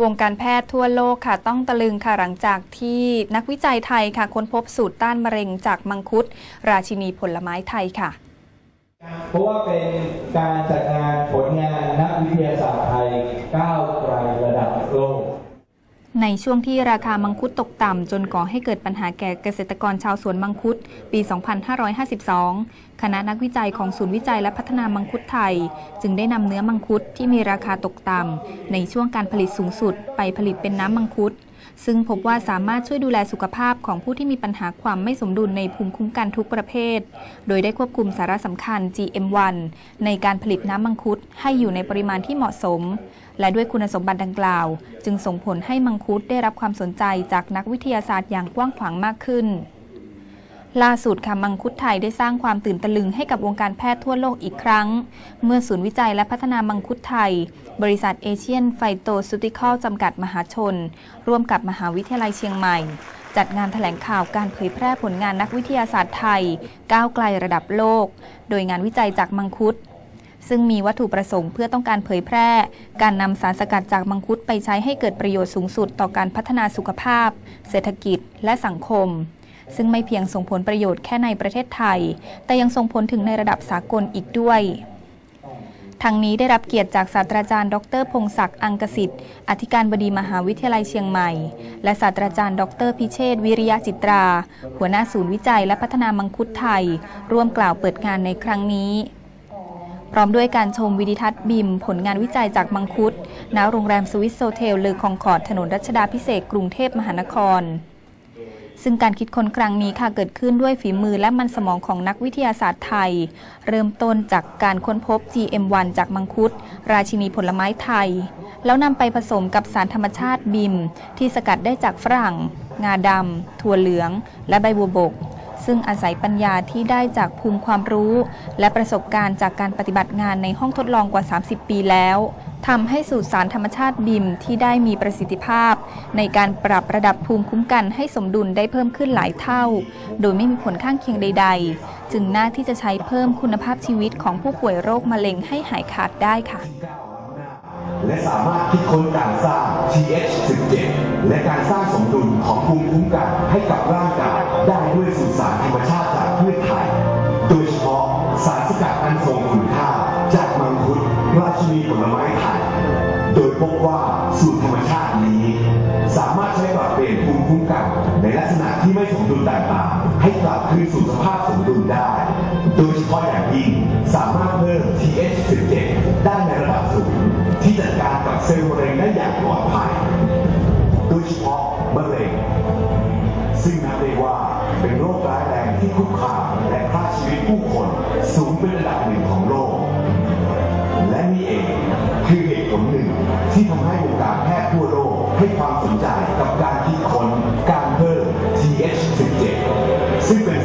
วงการแพทย์ทั่วโลกค่ะต้องตะลึงค่ะหลังจากที่นักวิจัยไทยค่ะค้นพบสูตรต้านมะเร็งจากมังคุด ราชินีผลไม้ไทยค่ะ เพราะว่าเป็นการจัดงานผลงานนักวิทยาศาสตร์ไทย 9 ในช่วงที่ราคามังคุดตกต่ำจนก่อให้เกิดปัญหาแก่เกษตรกรชาวสวนมังคุด ปี 2552 คณะนักวิจัยของศูนย์วิจัยและพัฒนามังคุดไทย จึงได้นำเนื้อมังคุดที่มีราคาตกต่ำในช่วงการผลิตสูงสุด ไปผลิตเป็นน้ำมังคุด ซึ่งพบว่าสามารถช่วยดูแลสุขภาพของผู้ที่มีปัญหาความไม่สมดุลในภูมิคุ้มกันทุกประเภท โดยได้ควบคุมสาระสำคัญ GM1 ในการผลิตน้ำมังคุดให้อยู่ในปริมาณที่เหมาะสม และด้วยคุณสมบัติดังกล่าว จึงส่งผลให้มังคุดได้รับความสนใจจากนักวิทยาศาสตร์อย่างกว้างขวางมากขึ้น ล่าสุดค่ะมังคุดไทยได้สร้างความตื่นตะลึงให้กับวงการแพทย์ทั่วโลกอีกครั้ง เมื่อศูนย์วิจัยและพัฒนามังคุดไทย บริษัทเอเชียนไฟโตซูติคอลจำกัดมหาชน ร่วมกับมหาวิทยาลัยเชียงใหม่จัดงานแถลงข่าวการเผยแพร่ผลงานนักวิทยาศาสตร์ไทย ก้าวไกลระดับโลก โดยงานวิจัยจากมังคุด ซึ่งมีวัตถุประสงค์เพื่อต้องการเผยแพร่ การนำสารสกัดจากมังคุดไปใช้ให้เกิดประโยชน์สูงสุดต่อการพัฒนาสุขภาพ เศรษฐกิจ และสังคม ซึ่งไม่เพียงส่งผลประโยชน์แค่ในประเทศไทย แต่ยังส่งผลถึงในระดับสากลอีกด้วยทั้งนี้ได้รับเกียรติจากศาสตราจารย์ ดร พงศักดิ์ อังกสิทธิ์ อธิการบดีมหาวิทยาลัยเชียงใหม่ และศาสตราจารย์ ดร พิเชษวิริยะจิตรา หัวหน้าศูนย์วิจัยและพัฒนามังคุดไทย ร่วมกล่าวเปิดงานในครั้งนี้ พร้อมด้วยการชมวิดิทัศน์บิม ผลงานวิจัยจากมังคุดณโรงแรมสวิสโซเทลเลอคองคอร์ดถนนรัชดาพิเศษกรุงเทพมหานคร ซึ่งการคิดค้นครั้งนี้ค่ะเกิดขึ้นด้วยฝีมือและมันสมองของนักวิทยาศาสตร์ไทย เริ่มต้นจากการค้นพบ GM1 จากมังคุดราชินีผลไม้ไทย แล้วนำไปผสมกับสารธรรมชาติบิม ที่สกัดได้จากฝรั่ง งาดำถั่วเหลือง และใบบัวบก ซึ่งอาศัยปัญญาที่ได้จากภูมิความรู้ และประสบการณ์จากการปฏิบัติงานในห้องทดลองกว่า 30 ปีแล้วทำให้สูตรสารธรรมชาติบิมที่ได้มีประสิทธิภาพ ในการปรับระดับภูมิคุ้มกันให้สมดุลได้เพิ่มขึ้นหลายเท่า โดยไม่มีผลข้างเคียงใด ๆ จึงน่าที่จะใช้เพิ่มคุณภาพชีวิตของผู้ป่วยโรคมะเร็งให้หายขาดได้ค่ะ และสามารถคิดค้นการสร้าง TH17 และการสร้างสมดุลของภูมิคุ้มกันให้กับร่างกายได้ด้วยสูตรสาร โดยเฉพาะสารสกัดอันทรงคุณค่า จากมังคุดราชินีผลไม้ไทย โดยพบว่าสูตรธรรมชาตินี้ สามารถใช้ปรับเปลี่ยนภูมิคุ้มกันในลักษณะที่ไม่สมดุลต่างๆให้กลับคืนสู่สภาพสมดุลได้ โดยเฉพาะอย่างยิ่งสามารถเพิ่ม TH17 ได้ในระดับสูงที่จัดการกับเซลล์มะเร็งได้อย่างปลอดภัย โดยเฉพาะมะเร็งซึ่งนับได้ว่า เป็นโรคร้ายแรงที่คุกคามและฆ่าชีวิตผู้คนสูงเป็นระดับหนึ่งของโลก และนี่เองคือเหตุผลหนึ่งที่ทำให้วงการแพทย์ทั่วโลกให้ความสนใจกับการคิดค้นการเพิ่ม TH17 ซึ่งเป็น